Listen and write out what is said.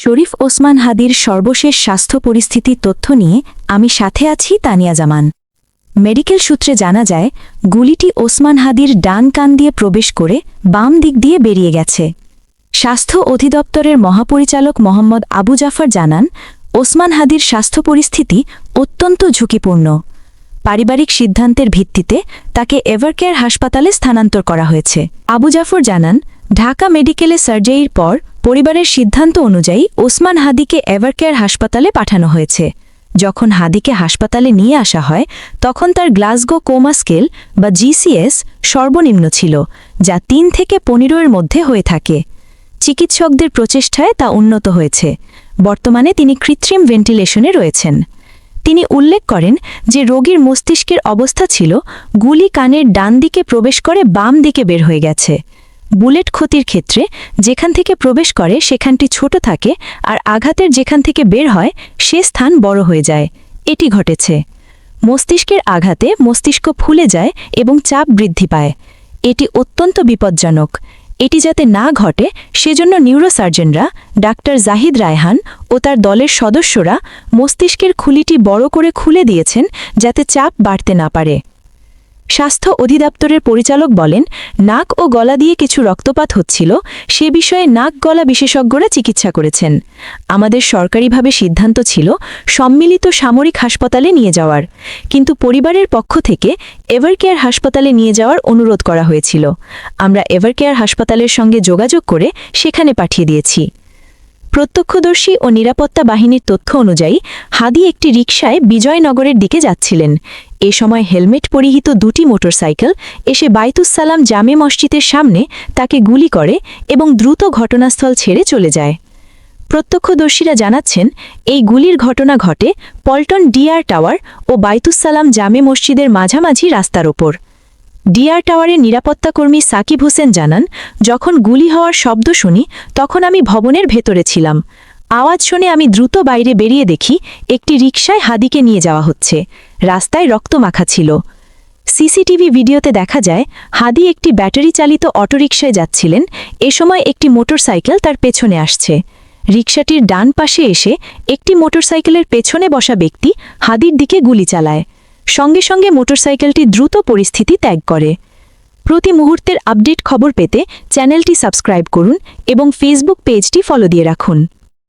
শরীফ ওসমান হাদির সর্বশেষ স্বাস্থ্য পরিস্থিতির তথ্য নিয়ে আমি সাথে আছি তানিয়া জামান। মেডিকেল সূত্রে জানা যায়, গুলিটি ওসমান হাদির ডান কান দিয়ে প্রবেশ করে বাম দিক দিয়ে বেরিয়ে গেছে। স্বাস্থ্য অধিদপ্তরের মহাপরিচালক মোহাম্মদ আবু জাফর জানান, ওসমান হাদির স্বাস্থ্য পরিস্থিতি অত্যন্ত ঝুঁকিপূর্ণ। পারিবারিক সিদ্ধান্তের ভিত্তিতে তাকে এভারকেয়ার হাসপাতালে স্থানান্তর করা হয়েছে। আবু জাফর জানান, ঢাকা মেডিকেলে সার্জারির পর পরিবারের সিদ্ধান্ত অনুযায়ী ওসমান হাদিকে এভারকেয়ার হাসপাতালে পাঠানো হয়েছে। যখন হাদিকে হাসপাতালে নিয়ে আসা হয়, তখন তার গ্লাসগো কোমা স্কেল বা জিসিএস সর্বনিম্ন ছিল, যা তিন থেকে পনেরোর মধ্যে হয়ে থাকে। চিকিৎসকদের প্রচেষ্টায় তা উন্নত হয়েছে। বর্তমানে তিনি কৃত্রিম ভেন্টিলেশনে রয়েছেন। তিনি উল্লেখ করেন যে রোগীর মস্তিষ্কের অবস্থা ছিল, গুলি কানের ডান দিকে প্রবেশ করে বাম দিকে বের হয়ে গেছে। বুলেট ক্ষতির ক্ষেত্রে যেখান থেকে প্রবেশ করে সেখানটি ছোট থাকে আর আঘাতের যেখান থেকে বের হয় সে স্থান বড় হয়ে যায়। এটি ঘটেছে। মস্তিষ্কের আঘাতে মস্তিষ্ক ফুলে যায় এবং চাপ বৃদ্ধি পায়। এটি অত্যন্ত বিপজ্জনক। এটি যাতে না ঘটে, সেজন্য নিউরোসার্জনরা ডাক্তার জাহিদ রায়হান ও তার দলের সদস্যরা মস্তিষ্কের খুলিটি বড় করে খুলে দিয়েছেন যাতে চাপ বাড়তে না পারে। স্বাস্থ্য অধিদপ্তরের পরিচালক বলেন, নাক ও গলা দিয়ে কিছু রক্তপাত হচ্ছিল, সে বিষয়ে নাক গলা বিশেষজ্ঞরা চিকিৎসা করেছেন। আমাদের সরকারিভাবে সিদ্ধান্ত ছিল সম্মিলিত সামরিক হাসপাতালে নিয়ে যাওয়ার, কিন্তু পরিবারের পক্ষ থেকে এভারকেয়ার হাসপাতালে নিয়ে যাওয়ার অনুরোধ করা হয়েছিল। আমরা এভারকেয়ার হাসপাতালের সঙ্গে যোগাযোগ করে সেখানে পাঠিয়ে দিয়েছি। প্রত্যক্ষদর্শী ও নিরাপত্তা বাহিনীর তথ্য অনুযায়ী, হাদি একটি রিকশায় বিজয়নগরের দিকে যাচ্ছিলেন। এ সময় হেলমেট পরিহিত দুটি মোটরসাইকেল এসে বাইতুসালাম জামে মসজিদের সামনে তাকে গুলি করে এবং দ্রুত ঘটনাস্থল ছেড়ে চলে যায়। প্রত্যক্ষদর্শীরা জানাচ্ছেন, এই গুলির ঘটনা ঘটে পল্টন ডিআর টাওয়ার ও বাইতুসালাম জামে মসজিদের মাঝামাঝি রাস্তার ওপর। ডিআর টাওয়ারের নিরাপত্তাকর্মী সাকিব হোসেন জানান, যখন গুলি হওয়ার শব্দ শুনি, তখন আমি ভবনের ভেতরে ছিলাম। আওয়াজ শুনে আমি দ্রুত বাইরে বেরিয়ে দেখি একটি রিকশায় হাদিকে নিয়ে যাওয়া হচ্ছে। রাস্তায় রক্ত মাখা ছিল। সিসিটিভি ভিডিওতে দেখা যায়, হাদি একটি ব্যাটারি চালিত অটোরিকশায় যাচ্ছিলেন। এ সময় একটি মোটরসাইকেল তার পেছনে আসছে। রিকশাটির ডান পাশে এসে একটি মোটরসাইকেলের পেছনে বসা ব্যক্তি হাদির দিকে গুলি চালায়। সঙ্গে সঙ্গে মোটরসাইকেলটি দ্রুত পরিস্থিতি ত্যাগ করে। প্রতি মুহূর্তের আপডেট খবর পেতে চ্যানেলটি সাবস্ক্রাইব করুন এবং ফেসবুক পেজটি ফলো দিয়ে রাখুন।